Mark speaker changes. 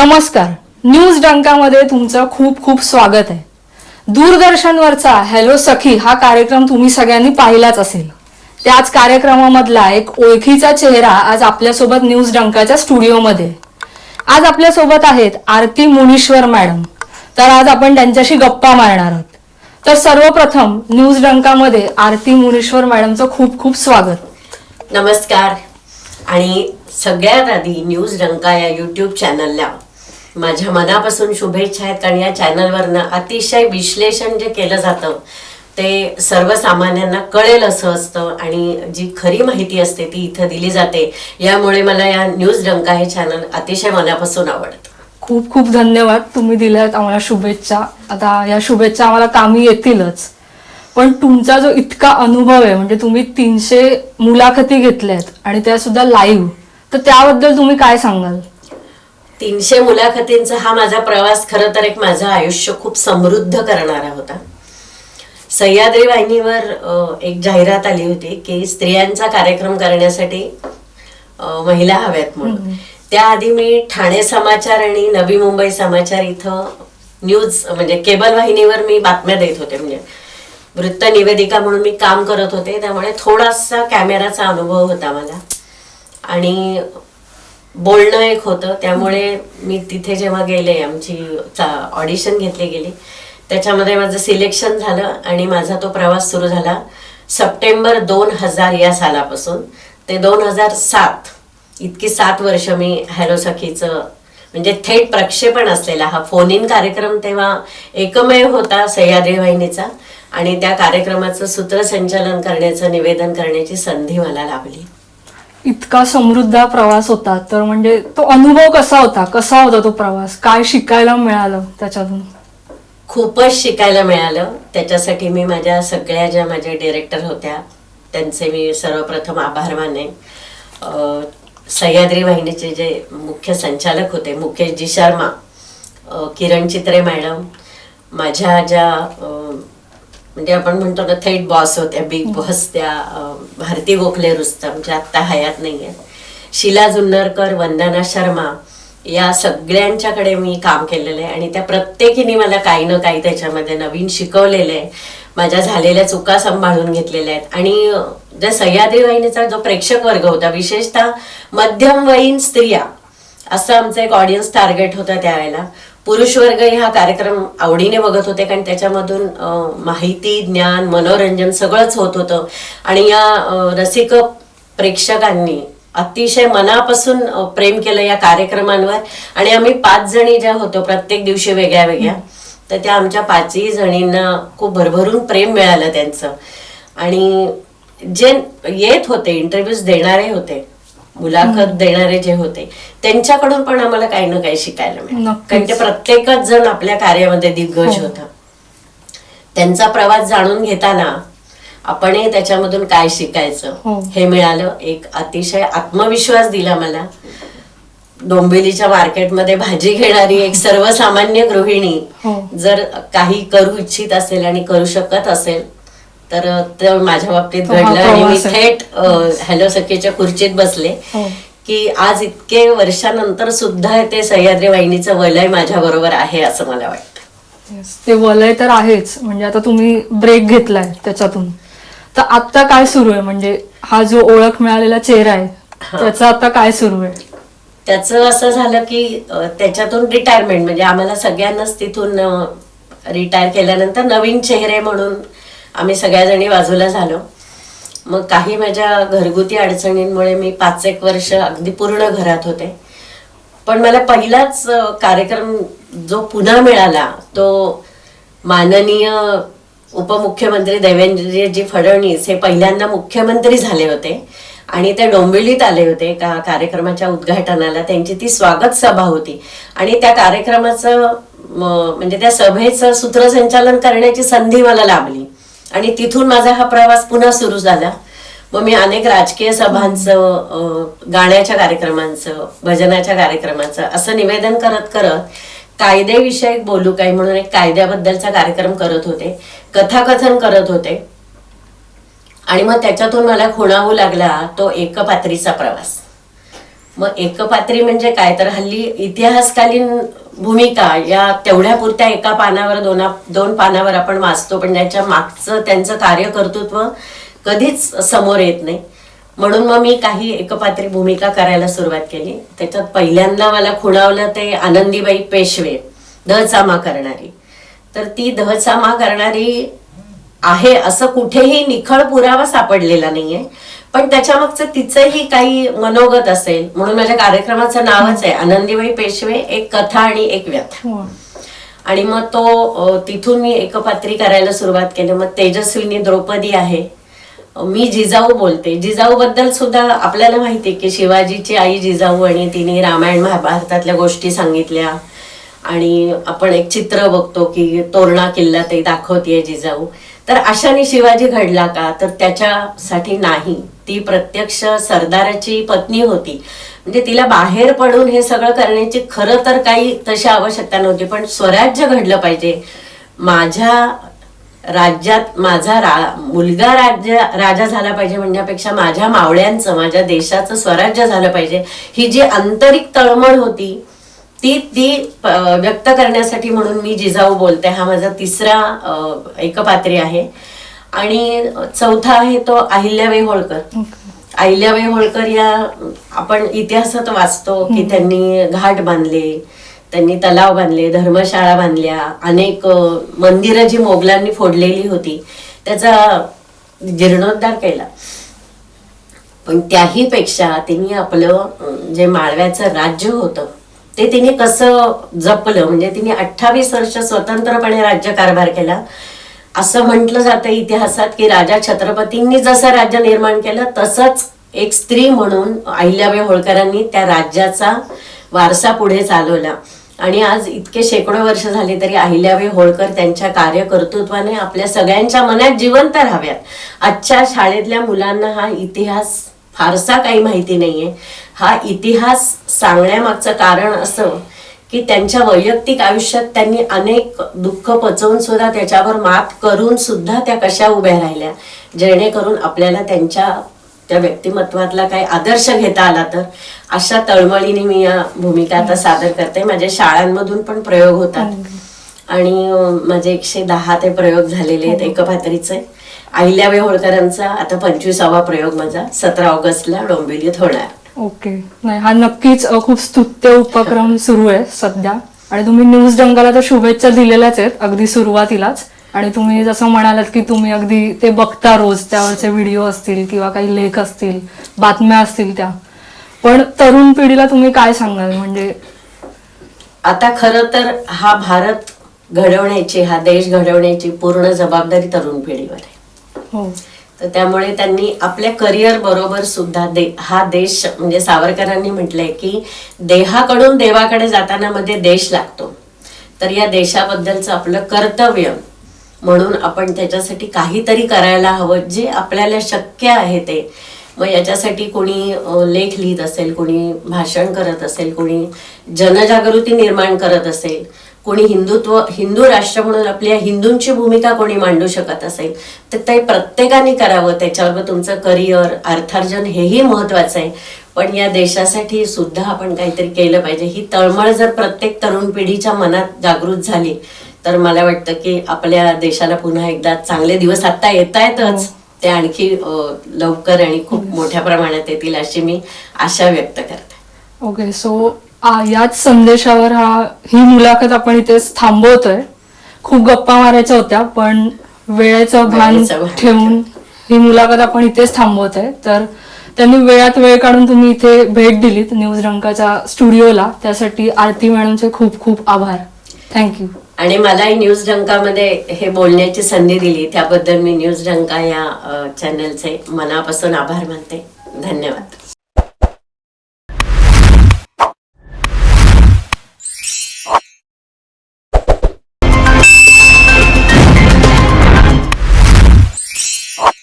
Speaker 1: नमस्कार. न्यूज डंकामध्ये तुमचं खूप खूप स्वागत आहे. दूरदर्शनवरचा हॅलो सखी हा कार्यक्रम तुम्ही सगळ्यांनी पाहिलाच असेल. त्याच कार्यक्रमामधला एक ओळखीचा चेहरा आज आपल्यासोबत न्यूज डंकाच्या स्टुडिओमध्ये आज आपल्यासोबत आहेत आरती मुनीश्वर मॅडम. तर आज आपण त्यांच्याशी गप्पा मारणार आहोत. तर सर्वप्रथम न्यूज डंकामध्ये आरती मुनीश्वर मॅडमचं खूप खूप स्वागत.
Speaker 2: नमस्कार. आणि सगळ्यात आधी न्यूज डंका या यूट्यूब चॅनलला माझ्या मनापासून शुभेच्छा आहेत कारण या चॅनलवरनं अतिशय विश्लेषण जे केलं जातं ते सर्वसामान्यांना कळेल असं असतं आणि जी खरी माहिती असते ती इथं दिली जाते. यामुळे मला या न्यूज डंका हे चॅनल अतिशय मनापासून आवडतं.
Speaker 1: खूप खूप धन्यवाद तुम्ही दिल्यात आम्हाला शुभेच्छा. आता या शुभेच्छा आम्हाला कामी येतीलच. पण तुमचा जो इतका अनुभव आहे म्हणजे तुम्ही तीनशे मुलाखती घेतल्यात आणि त्या सुद्धा लाईव्ह तर त्याबद्दल तुम्ही काय सांगाल?
Speaker 2: तीनशे मुलाखतींचा हा माझा प्रवास खरं तर एक माझं आयुष्य खूप समृद्ध करणारा होता. सह्याद्री वाहिनीवर एक जाहिरात आली होती की स्त्रियांचा कार्यक्रम करण्यासाठी महिला हव्यात म्हणून. त्याआधी मी ठाणे समाचार आणि नवी मुंबई समाचार इथं न्यूज म्हणजे केबल वाहिनीवर मी बातम्या देत होते. म्हणजे वृत्त निवेदिका म्हणून मी काम करत होते. त्यामुळे थोडासा कॅमेराचा अनुभव होता मला. आणि बोलणं एक होतं. त्यामुळे मी तिथे जेव्हा गेले आमची ऑडिशन घेतली गेली त्याच्यामध्ये माझं सिलेक्शन झालं आणि माझा तो प्रवास सुरू झाला सप्टेंबर दोन हजार या सालापासून. ते दोन हजार सात इतकी सात वर्ष मी हॅलो सखीचं म्हणजे थेट प्रक्षेपण असलेला हा फोन इन कार्यक्रम तेव्हा एकमेव होता सह्याद्री वाहिनीचा. आणि त्या कार्यक्रमाचं सूत्रसंचालन करण्याचं निवेदन करण्याची संधी मला लाभली.
Speaker 1: इतका समृद्ध हा प्रवास होता. तर म्हणजे तो अनुभव कसा होता? कसा होता तो प्रवास? काय शिकायला मिळालं त्याच्यातून?
Speaker 2: खूपच शिकायला मिळालं. त्याच्यासाठी मी माझ्या सगळ्या ज्या माझ्या डिरेक्टर होत्या त्यांचे मी सर्वप्रथम आभार माने सह्याद्री वाहिनीचे जे मुख्य संचालक होते मुकेशजी शर्मा किरण चित्रे मॅडम माझ्या ज्या म्हणजे आपण म्हणतो ना थेट बॉस होत्या बिग बॉस त्या भारती गोखले रुस्तम ज्या आत्ता हयात नाही आहेत शिला जुन्नरकर वंदना शर्मा या सगळ्यांच्याकडे मी काम केलेलं आहे. आणि त्या प्रत्येकीने मला काही ना काही त्याच्यामध्ये नवीन शिकवलेलं आहे. माझ्या झालेल्या चुका सांभाळून घेतलेल्या आहेत. आणि ज्या सह्याद्री वाहिनीचा जो प्रेक्षक वर्ग होता विशेषतः मध्यमवयीन स्त्रिया असं आमचं एक ऑडियन्स टार्गेट होतं त्यावेळेला. पुरुष वर्ग हा कार्यक्रम आवडीने बघत होते कारण त्याच्यामधून माहिती ज्ञान मनोरंजन सगळंच होत होतं. आणि या रसिक प्रेक्षकांनी अतिशय मनापासून प्रेम केलं या कार्यक्रमांवर. आणि आम्ही पाच जणी ज्या होतो प्रत्येक दिवशी वेगळ्या वेगळ्या तर त्या आमच्या पाचही जणींना खूप भरभरून प्रेम मिळालं त्यांचं. आणि जे येत होते इंटरव्ह्यूज देणारे होते मुलाखत देणारे जे होते त्यांच्याकडून पण आम्हाला काही ना काही शिकायला मिळालं. कारण ते प्रत्येकच जण आपल्या कार्यामध्ये दिग्गज
Speaker 1: हो.
Speaker 2: होता त्यांचा प्रवास जाणून घेताना आपणही त्याच्यामधून काय शिकायचं
Speaker 1: हो.
Speaker 2: हे मिळालं एक अतिशय आत्मविश्वास दिला मला डोंबिवलीच्या मार्केटमध्ये भाजी घेणारी एक सर्वसामान्य गृहिणी
Speaker 1: हो.
Speaker 2: जर काही करू इच्छित असेल आणि करू शकत असेल तर ते माझ्या बाबतीत घडलं आणि मी. थेट हॅलो सखीच्या खुर्चीत बसले
Speaker 1: हो.
Speaker 2: की आज इतके वर्षानंतर सुद्धा ते सह्याद्री वाहिनीचं वलय माझ्या बरोबर आहे असं मला वाटतं.
Speaker 1: ते वलय तर आहेच. म्हणजे आता तुम्ही ब्रेक घेतलाय त्याच्यातून. तर आता काय सुरू आहे? म्हणजे हा जो ओळख मिळालेला चेहरा आहे त्याचं आता काय सुरू आहे?
Speaker 2: त्याचं असं झालं की त्याच्यातून रिटायरमेंट म्हणजे आम्हाला सगळ्यांनाच तिथून रिटायर केल्यानंतर नवीन चेहरे म्हणून आम्ही सगळ्याजणी बाजूला झालो. मग काही माझ्या घरगुती अडचणींमुळे मी पाच एक वर्ष अगदी पूर्ण घरात होते. पण मला पहिलाच कार्यक्रम जो पुन्हा मिळाला तो माननीय उपमुख्यमंत्री देवेंद्रजी फडणवीस हे पहिल्यांदा मुख्यमंत्री झाले होते आणि ते डोंबिवलीत आले होते का कार्यक्रमाच्या उद्घाटनाला. त्यांची ती स्वागत सभा होती. आणि त्या कार्यक्रमाचं म्हणजे त्या सभेचं सूत्रसंचालन करण्याची संधी मला लाभली. आणि तिथून माझा हा प्रवास पुन्हा सुरू झाला. मग मी अनेक राजकीय सभांचं गाण्याच्या कार्यक्रमांचं भजनाच्या कार्यक्रमांचं असं निवेदन करत करत कायदेविषयक बोलू काय म्हणून एक कायद्याबद्दलचा कार्यक्रम करत होते. कथाकथन करत होते. आणि मग त्याच्यातून मला खुणावू लागला तो एकपात्रीचा प्रवास. मग एकपात्री म्हणजे काय? तर हल्ली इतिहासकालीन भूमिका या तेवढ्यापुरत्या एका पानावर दोन दोन पानावर आपण वाचतो पण त्याच्या मागचं त्यांचं कार्यकर्तृत्व कधीच समोर येत नाही. म्हणून मग मी काही एकपात्री भूमिका करायला सुरुवात केली. त्याच्यात पहिल्यांदा मला खुणावलं ते आनंदीबाई पेशवे दहचामा करणारी. तर ती दहचामा करणारी आहे असं कुठेही निखळ पुरावा सापडलेला नाहीये. पण त्याच्यामागचं तिचंही काही मनोगत असेल म्हणून माझ्या कार्यक्रमाचं नावच आहे आनंदीबाई पेशवे एक कथा आणि एक व्यथा.
Speaker 1: हो.
Speaker 2: आणि मग तो तिथून मी एकपात्री करायला सुरुवात केली. मग तेजस्विनी द्रौपदी आहे. मी जिजाऊ बोलते. जिजाऊ बद्दल सुद्धा आपल्याला माहिती की शिवाजीची आई जिजाऊ आणि तिने रामायण महाभारतातल्या गोष्टी सांगितल्या. आणि आपण एक चित्र बघतो की तोरणा किल्ला ते दाखवतीये जिजाऊ. तर अशाने शिवाजी घडला का? तर त्याच्यासाठी नाही. ती प्रत्यक्ष सरदाराची पत्नी होती. म्हणजे तिला बाहेर पडून हे सगळं करण्याची खरं तर काही तशी आवश्यकता नव्हती पण स्वराज्य घडलं पाहिजे. माझ्या राज्यात माझा रा मुलगा राज्य राजा झाला पाहिजे म्हणण्यापेक्षा माझ्या मावळ्यांचं माझ्या देशाचं स्वराज्य झालं पाहिजे. ही जी आंतरिक तळमळ होती ती ती व्यक्त करण्यासाठी म्हणून मी जिजाऊ बोलते. हा माझा तिसरा एकपात्री आहे. आणि चौथा आहे तो अहिल्याबाई होळकर. अहिल्याबाई होळकर या आपण इतिहासात वाचतो की त्यांनी घाट बांधले त्यांनी तलाव बांधले धर्मशाळा बांधल्या अनेक मंदिरं जी मोगलांनी फोडलेली होती त्याचा जीर्णोद्धार केला. पण त्याही पेक्षा तिने आपलं जे माळव्याचं राज्य होतं ते तिने कसं जपलं? म्हणजे तिने अठ्ठावीस वर्ष स्वतंत्रपणे राज्यकारभार केला. असं म्हटलं जातं इतिहासात की राजा छत्रपतींनी जसं राज्य निर्माण केलं तसंच एक स्त्री म्हणून अहिल्याबाई होळकरांनी त्या राज्याचा वारसा पुढे चालवला. आणि आज इतके शेकडो वर्ष झाले तरी अहिल्याबाई होळकर त्यांच्या कार्यकर्तृत्वाने आपल्या सगळ्यांच्या मनात जिवंत राहाव्यात. आजच्या शाळेतल्या मुलांना हा इतिहास फारसा काही माहिती नाहीये. हा इतिहास सांगण्यामागचं कारण असं की त्यांच्या वैयक्तिक आयुष्यात त्यांनी अनेक दुःख पचवून सुद्धा त्याच्यावर मात करून सुद्धा त्या कशा उभ्या राहिल्या. जेणेकरून आपल्याला त्यांच्या त्या व्यक्तिमत्वातला काही आदर्श घेता आला तर अशा तळमळीने मी या भूमिका आता सादर करते. माझ्या शाळांमधून पण प्रयोग होतात. आणि माझे एकशे दहा ते प्रयोग झालेले आहेत एकपात्रीचे. अहिल्याबाई होळकरांचा आता पंचवीसावा प्रयोग माझा सतरा ऑगस्टला डोंबिवलीत होणार.
Speaker 1: ओके. नाही हा नक्कीच अ, खूप स्तुत्य उपक्रम सुरू आहे सध्या. आणि तुम्ही न्यूज जंगला तर शुभेच्छा दिलेल्याच आहेत अगदी सुरुवातीलाच. आणि तुम्ही जसं म्हणालात की तुम्ही अगदी ते बघता रोज त्यावरचे व्हिडिओ असतील किंवा काही लेख असतील बातम्या असतील त्या. पण तरुण पिढीला तुम्ही काय सांगाल? म्हणजे
Speaker 2: आता खरं तर हा भारत घडवण्याची हा देश घडवण्याची पूर्ण जबाबदारी तरुण पिढीवर आहे.
Speaker 1: हो.
Speaker 2: तर त्यामुळे त्यांनी आपल्या करिअर बरोबर सुद्धा दे हा देश म्हणजे सावरकरांनी म्हटलंय की देहाकडून देवाकडे जाताना मध्ये देश लागतो. तर या देशाबद्दलचं आपलं कर्तव्य म्हणून आपण त्याच्यासाठी काहीतरी करायला हवं जे आपल्याला शक्य आहे ते. मग याच्यासाठी कोणी लेख लिहित असेल कोणी भाषण करत असेल कोणी जनजागृती निर्माण करत असेल कोणी हिंदुत्व हिंदू राष्ट्र म्हणून आपल्या हिंदूंची भूमिका कोणी मांडू शकत असेल तर ते प्रत्येकाने करावं. त्याच्याबरोबर तुमचं करिअर अर्थार्जन हेही महत्वाचं आहे. पण या देशासाठी सुद्धा आपण काहीतरी केलं पाहिजे. ही तळमळ जर प्रत्येक तरुण पिढीच्या मनात जागृत झाली तर मला वाटतं की आपल्या देशाला पुन्हा एकदा चांगले दिवस आता येत आहेतच ते आणखी लवकर आणि खूप मोठ्या प्रमाणात येतील अशी मी आशा व्यक्त करते.
Speaker 1: ओके सो याच संदेशावर हा ही मुलाखत आपण इथेच थांबवतोय. खूप गप्पा मारायच्या होत्या पण वेळेचं भान
Speaker 2: वेळेचं भान
Speaker 1: ठेवून ही मुलाखत आपण इथेच थांबवतोय. तर त्यांनी वेळात वेळ काढून तुम्ही इथे भेट दिलीत न्यूज रंकाच्या स्टुडिओला. त्यासाठी आरती मॅडमचे खूप खूप आभार. थँक्यू
Speaker 2: आणि मलाही न्यूज डंकामध्ये हे बोलण्याची संधी दिली. त्याबद्दल मी न्यूज डंका या अ, चॅनलचे मनापासून आभार मानते. धन्यवाद.